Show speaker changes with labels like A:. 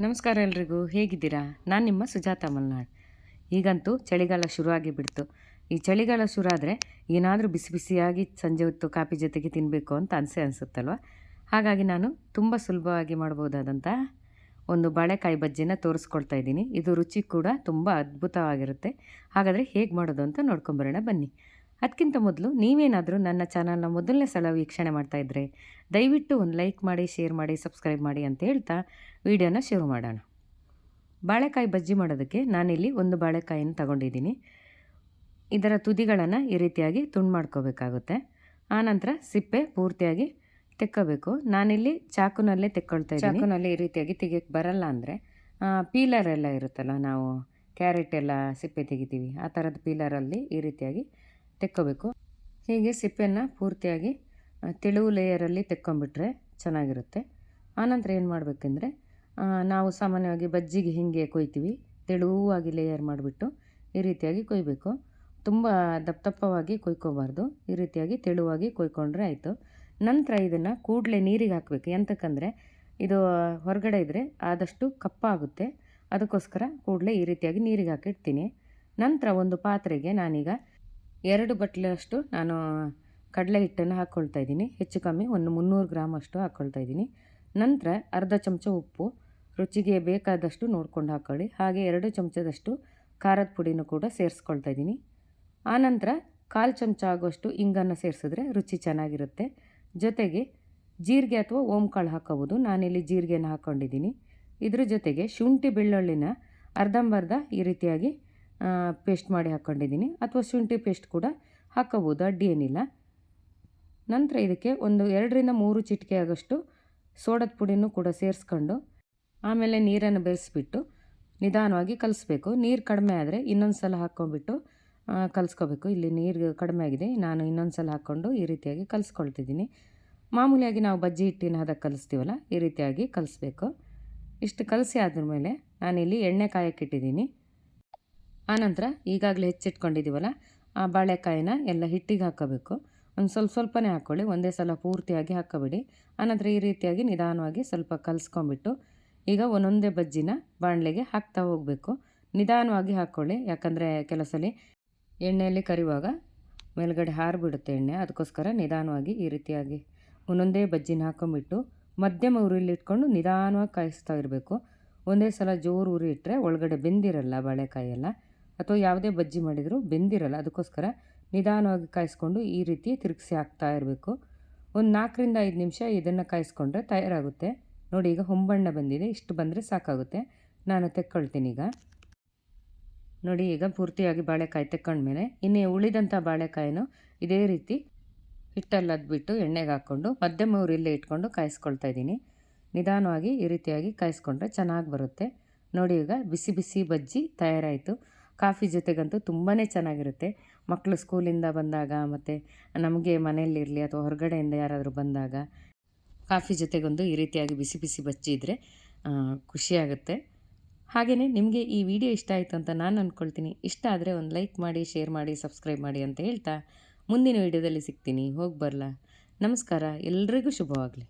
A: ನಮಸ್ಕಾರ ಎಲ್ರಿಗೂ, ಹೇಗಿದ್ದೀರಾ? ನಾನು ನಿಮ್ಮ ಸುಜಾತ ಮಲ್ನಾಡ್. ಈಗಂತೂ ಚಳಿಗಾಲ ಶುರುವಾಗಿ ಬಿಡ್ತು. ಈ ಚಳಿಗಾಲ ಶುರು ಆದರೆ ಏನಾದರೂ ಬಿಸಿ ಬಿಸಿಯಾಗಿ ಸಂಜೆ ಹೊತ್ತು ಕಾಫಿ ಜೊತೆಗೆ ತಿನ್ನಬೇಕು ಅಂತ ಅನಿಸೆ ಅನಿಸುತ್ತಲ್ವ? ಹಾಗಾಗಿ ನಾನು ತುಂಬ ಸುಲಭವಾಗಿ ಮಾಡ್ಬೋದಾದಂಥ ಒಂದು ಬಾಳೆಕಾಯಿ ಬಜ್ಜಿನ ತೋರಿಸ್ಕೊಳ್ತಾ ಇದ್ದೀನಿ. ಇದು ರುಚಿ ಕೂಡ ತುಂಬ ಅದ್ಭುತವಾಗಿರುತ್ತೆ. ಹಾಗಾದರೆ ಹೇಗೆ ಮಾಡೋದು ಅಂತ ನೋಡ್ಕೊಂಬರೋಣ ಬನ್ನಿ. ಅದಕ್ಕಿಂತ ಮೊದಲು ನೀವೇನಾದರೂ ನನ್ನ ಚಾನಲ್ನ ಮೊದಲನೇ ಸಲ ವೀಕ್ಷಣೆ ಮಾಡ್ತಾ ಇದ್ದರೆ ದಯವಿಟ್ಟು ಒಂದು ಲೈಕ್ ಮಾಡಿ, ಶೇರ್ ಮಾಡಿ, ಸಬ್ಸ್ಕ್ರೈಬ್ ಮಾಡಿ ಅಂತ ಹೇಳ್ತಾ ವಿಡಿಯೋನ ಶುರು ಮಾಡೋಣ. ಬಾಳೆಕಾಯಿ ಬಜ್ಜಿ ಮಾಡೋದಕ್ಕೆ ನಾನಿಲ್ಲಿ ಒಂದು ಬಾಳೆಕಾಯಿನ ತಗೊಂಡಿದ್ದೀನಿ. ಇದರ ತುದಿಗಳನ್ನು ಈ ರೀತಿಯಾಗಿ ತುಂಡು ಮಾಡ್ಕೋಬೇಕಾಗುತ್ತೆ. ಆನಂತರ ಸಿಪ್ಪೆ ಪೂರ್ತಿಯಾಗಿ ತೆಕ್ಕೋಬೇಕು. ನಾನಿಲ್ಲಿ ಚಾಕುನಲ್ಲೇ ತೆಕ್ಕೊಳ್ತಾ ಇದ್ದೀನಿ. ಚಾಕುನಲ್ಲಿ ಈ ರೀತಿಯಾಗಿ ತೆಗಿಯೋಕ್ಕೆ ಬರಲ್ಲ ಅಂದರೆ ಪೀಲರ್ ಎಲ್ಲ ಇರುತ್ತಲ್ಲ, ನಾವು ಕ್ಯಾರೆಟ್ ಎಲ್ಲ ಸಿಪ್ಪೆ ತೆಗಿತೀವಿ, ಆ ಥರದ ಪೀಲರಲ್ಲಿ ಈ ರೀತಿಯಾಗಿ ತೆಕ್ಕೋಬೇಕು. ಹೀಗೆ ಸಿಪ್ಪೆಯನ್ನು ಪೂರ್ತಿಯಾಗಿ ತೆಳುವು ಲೇಯರಲ್ಲಿ ತೆಕ್ಕೊಂಬಿಟ್ರೆ ಚೆನ್ನಾಗಿರುತ್ತೆ. ಆನಂತರ ಏನು ಮಾಡಬೇಕೆಂದರೆ ನಾವು ಸಾಮಾನ್ಯವಾಗಿ ಬಜ್ಜಿಗೆ ಹೀಗೆ ಕೊಯ್ತೀವಿ. ತೆಳುವಾಗಿ ಲೇಯರ್ ಮಾಡಿಬಿಟ್ಟು ಈ ರೀತಿಯಾಗಿ ಕೊಯ್ಬೇಕು. ತುಂಬ ದಪ್ಪ ದಪ್ಪವಾಗಿ ಕೊಯ್ಕೋಬಾರ್ದು. ಈ ರೀತಿಯಾಗಿ ತೆಳುವಾಗಿ ಕೊಯ್ಕೊಂಡ್ರೆ ಆಯಿತು. ನಂತರ ಇದನ್ನು ಕೂಡಲೇ ನೀರಿಗೆ ಹಾಕಬೇಕು. ಎಂತಕ್ಕಂದರೆ, ಇದು ಹೊರಗಡೆ ಇದ್ದರೆ ಆದಷ್ಟು ಕಪ್ಪಾಗುತ್ತೆ. ಅದಕ್ಕೋಸ್ಕರ ಕೂಡಲೇ ಈ ರೀತಿಯಾಗಿ ನೀರಿಗೆ ಹಾಕಿಡ್ತೀನಿ. ನಂತರ ಒಂದು ಪಾತ್ರೆಗೆ ನಾನೀಗ ಎರಡು ಬಟ್ಲಷ್ಟು ನಾನು ಕಡಲೆ ಹಿಟ್ಟನ್ನು ಹಾಕ್ಕೊಳ್ತಾ ಇದ್ದೀನಿ. ಹೆಚ್ಚು ಕಮ್ಮಿ ಒಂದು ಮುನ್ನೂರು ಗ್ರಾಮ್ ಅಷ್ಟು ಹಾಕ್ಕೊಳ್ತಾ ಇದ್ದೀನಿ. ನಂತರ ಅರ್ಧ ಚಮಚ ಉಪ್ಪು, ರುಚಿಗೆ ಬೇಕಾದಷ್ಟು ನೋಡ್ಕೊಂಡು ಹಾಕ್ಕೊಳ್ಳಿ ಹಾಗೆ ಎರಡು ಚಮಚದಷ್ಟು ಖಾರದ ಪುಡಿನೂ ಕೂಡ ಸೇರಿಸ್ಕೊಳ್ತಾ ಇದ್ದೀನಿ. ಆನಂತರ ಕಾಲು ಚಮಚ ಆಗುವಷ್ಟು ಇಂಗನ್ನು ಸೇರಿಸಿದ್ರೆ ರುಚಿ ಚೆನ್ನಾಗಿರುತ್ತೆ. ಜೊತೆಗೆ ಜೀರಿಗೆ ಅಥವಾ ಓಂಕಾಳು ಹಾಕೋಬೋದು. ನಾನಿಲ್ಲಿ ಜೀರಿಗೆನ ಹಾಕ್ಕೊಂಡಿದ್ದೀನಿ. ಇದ್ರ ಜೊತೆಗೆ ಶುಂಠಿ ಬೆಳ್ಳುಳ್ಳಿನ ಅರ್ಧಂಬರ್ಧ ಈ ರೀತಿಯಾಗಿ ಪೇಸ್ಟ್ ಮಾಡಿ ಹಾಕ್ಕೊಂಡಿದ್ದೀನಿ ಅಥವಾ ಶುಂಠಿ ಪೇಸ್ಟ್ ಕೂಡ ಹಾಕೋಬೋದು ಅಡ್ಡಿ ಏನಿಲ್ಲ ನಂತರ ಇದಕ್ಕೆ ಒಂದು ಎರಡರಿಂದ ಮೂರು ಚಿಟಿಕೆ ಆಗೋಷ್ಟು ಸೋಡದ ಪುಡಿನೂ ಕೂಡ ಸೇರಿಸ್ಕೊಂಡು ಆಮೇಲೆ ನೀರನ್ನು ಬೆರೆಸಿಬಿಟ್ಟು ನಿಧಾನವಾಗಿ ಕಲಿಸ್ಬೇಕು. ನೀರು ಕಡಿಮೆ ಆದರೆ ಇನ್ನೊಂದು ಸಲ ಹಾಕ್ಕೊಂಬಿಟ್ಟು ಕಲಿಸ್ಕೋಬೇಕು. ಇಲ್ಲಿ ನೀರು ಕಡಿಮೆ ಆಗಿದೆ, ನಾನು ಇನ್ನೊಂದು ಸಲ ಹಾಕ್ಕೊಂಡು ಈ ರೀತಿಯಾಗಿ ಕಲಿಸ್ಕೊಳ್ತಿದ್ದೀನಿ. ಮಾಮೂಲಿಯಾಗಿ ನಾವು ಬಜ್ಜಿ ಹಿಟ್ಟಿನ ಹದ ಕಲಿಸ್ತೀವಲ್ಲ, ಈ ರೀತಿಯಾಗಿ ಕಲಿಸ್ಬೇಕು. ಇಷ್ಟು ಕಲಸಿ ಆದಮೇಲೆ ನಾನಿಲ್ಲಿ ಎಣ್ಣೆ ಕಾಯಕ್ಕಿಟ್ಟಿದ್ದೀನಿ ಆನಂತರ ಈಗಾಗಲೇ ಹೆಚ್ಚಿಟ್ಕೊಂಡಿದ್ದೀವಲ್ಲ ಆ ಬಾಳೆಕಾಯಿನ ಎಲ್ಲ ಹಿಟ್ಟಿಗೆ ಹಾಕೋಬೇಕು. ಒಂದು ಸ್ವಲ್ಪ ಸ್ವಲ್ಪನೇ ಹಾಕ್ಕೊಳ್ಳಿ, ಒಂದೇ ಸಲ ಪೂರ್ತಿಯಾಗಿ ಹಾಕೋಬೇಡಿ. ಆನಂತರ ಈ ರೀತಿಯಾಗಿ ನಿಧಾನವಾಗಿ ಸ್ವಲ್ಪ ಕಲಿಸ್ಕೊಂಬಿಟ್ಟು ಈಗ ಒಂದೊಂದೇ ಬಜ್ಜಿನ ಬಾಣಲೆಗೆ ಹಾಕ್ತಾ ಹೋಗಬೇಕು. ನಿಧಾನವಾಗಿ ಹಾಕ್ಕೊಳ್ಳಿ, ಯಾಕಂದರೆ ಕೆಲಸಲಿ ಸಲ ಎಣ್ಣೆಯಲ್ಲಿ ಕರಿಯುವಾಗ ಮೇಲ್ಗಡೆ ಹಾರಿಬಿಡುತ್ತೆ ಎಣ್ಣೆ, ಅದಕ್ಕೋಸ್ಕರ ನಿಧಾನವಾಗಿ ಈ ರೀತಿಯಾಗಿ ಒಂದೊಂದೇ ಬಜ್ಜಿನ ಹಾಕೊಂಬಿಟ್ಟು ಮಧ್ಯಮ ಉರಿಲಿ ಇಟ್ಕೊಂಡು ನಿಧಾನವಾಗಿ ಕಾಯಿಸ್ತಾ ಇರಬೇಕು. ಒಂದೇ ಸಲ ಜೋರು ಉರಿ ಇಟ್ಟರೆ ಒಳಗಡೆ ಬೆಂದಿರಲ್ಲ ಬಾಳೆಕಾಯಿ ಎಲ್ಲ. ಅಥವಾ ಯಾವುದೇ ಬಜ್ಜಿ ಮಾಡಿದರೂ ಬೆಂದಿರಲ್ಲ, ಅದಕ್ಕೋಸ್ಕರ ನಿಧಾನವಾಗಿ ಕಾಯಿಸ್ಕೊಂಡು ಈ ರೀತಿ ತಿರುಗಿಸಿ ಹಾಕ್ತಾ ಇರಬೇಕು. ಒಂದು ನಾಲ್ಕರಿಂದ ಐದು ನಿಮಿಷ ಇದನ್ನು ಕಾಯಿಸ್ಕೊಂಡ್ರೆ ತಯಾರಾಗುತ್ತೆ. ನೋಡಿ, ಈಗ ಹೊಂಬಣ್ಣ ಬಂದಿದೆ, ಇಷ್ಟು ಬಂದರೆ ಸಾಕಾಗುತ್ತೆ. ನಾನು ತೆಕ್ಕೊಳ್ತೀನಿ ಈಗ. ನೋಡಿ, ಈಗ ಪೂರ್ತಿಯಾಗಿ ಬಾಳೆಕಾಯಿ ತೆಕ್ಕೊಂಡ್ಮೇಲೆ, ಇನ್ನೇ ಉಳಿದಂಥ ಬಾಳೆಕಾಯಿನೂ ಇದೇ ರೀತಿ ಹಿಟ್ಟಲ್ಲಿ ಅದ್ಬಿಟ್ಟು ಎಣ್ಣೆಗೆ ಹಾಕ್ಕೊಂಡು, ಮಧ್ಯಮ ಊರಿಲ್ಲೇ ಇಟ್ಕೊಂಡು ಕಾಯಿಸ್ಕೊಳ್ತಾ ಇದ್ದೀನಿ. ನಿಧಾನವಾಗಿ ಈ ರೀತಿಯಾಗಿ ಕಾಯಿಸ್ಕೊಂಡ್ರೆ ಚೆನ್ನಾಗಿ ಬರುತ್ತೆ. ನೋಡಿ, ಈಗ ಬಿಸಿ ಬಿಸಿ ಬಜ್ಜಿ ತಯಾರಾಯಿತು. ಕಾಫಿ ಜೊತೆಗಂತೂ ತುಂಬಾ ಚೆನ್ನಾಗಿರುತ್ತೆ. ಮಕ್ಕಳು ಸ್ಕೂಲಿಂದ ಬಂದಾಗ ಮತ್ತು ನಮಗೆ ಮನೆಯಲ್ಲಿರಲಿ ಅಥವಾ ಹೊರಗಡೆಯಿಂದ ಯಾರಾದರೂ ಬಂದಾಗ ಕಾಫಿ ಜೊತೆಗೊಂದು ಈ ರೀತಿಯಾಗಿ ಬಿಸಿ ಬಿಸಿ ಬಚ್ಚಿದ್ರೆ ಖುಷಿಯಾಗುತ್ತೆ ಹಾಗೆಯೇ ನಿಮಗೆ ಈ ವಿಡಿಯೋ ಇಷ್ಟ ಆಯಿತು ಅಂತ ನಾನು ಅಂದ್ಕೊಳ್ತೀನಿ ಇಷ್ಟ ಆದರೆ ಒಂದು ಲೈಕ್ ಮಾಡಿ, ಶೇರ್ ಮಾಡಿ, ಸಬ್ಸ್ಕ್ರೈಬ್ ಮಾಡಿ ಅಂತ ಹೇಳ್ತಾ ಮುಂದಿನ ವಿಡಿಯೋದಲ್ಲಿ ಸಿಗ್ತೀನಿ. ಹೋಗಿ ಬರಲಾ. ನಮಸ್ಕಾರ. ಎಲ್ರಿಗೂ ಶುಭವಾಗಲಿ.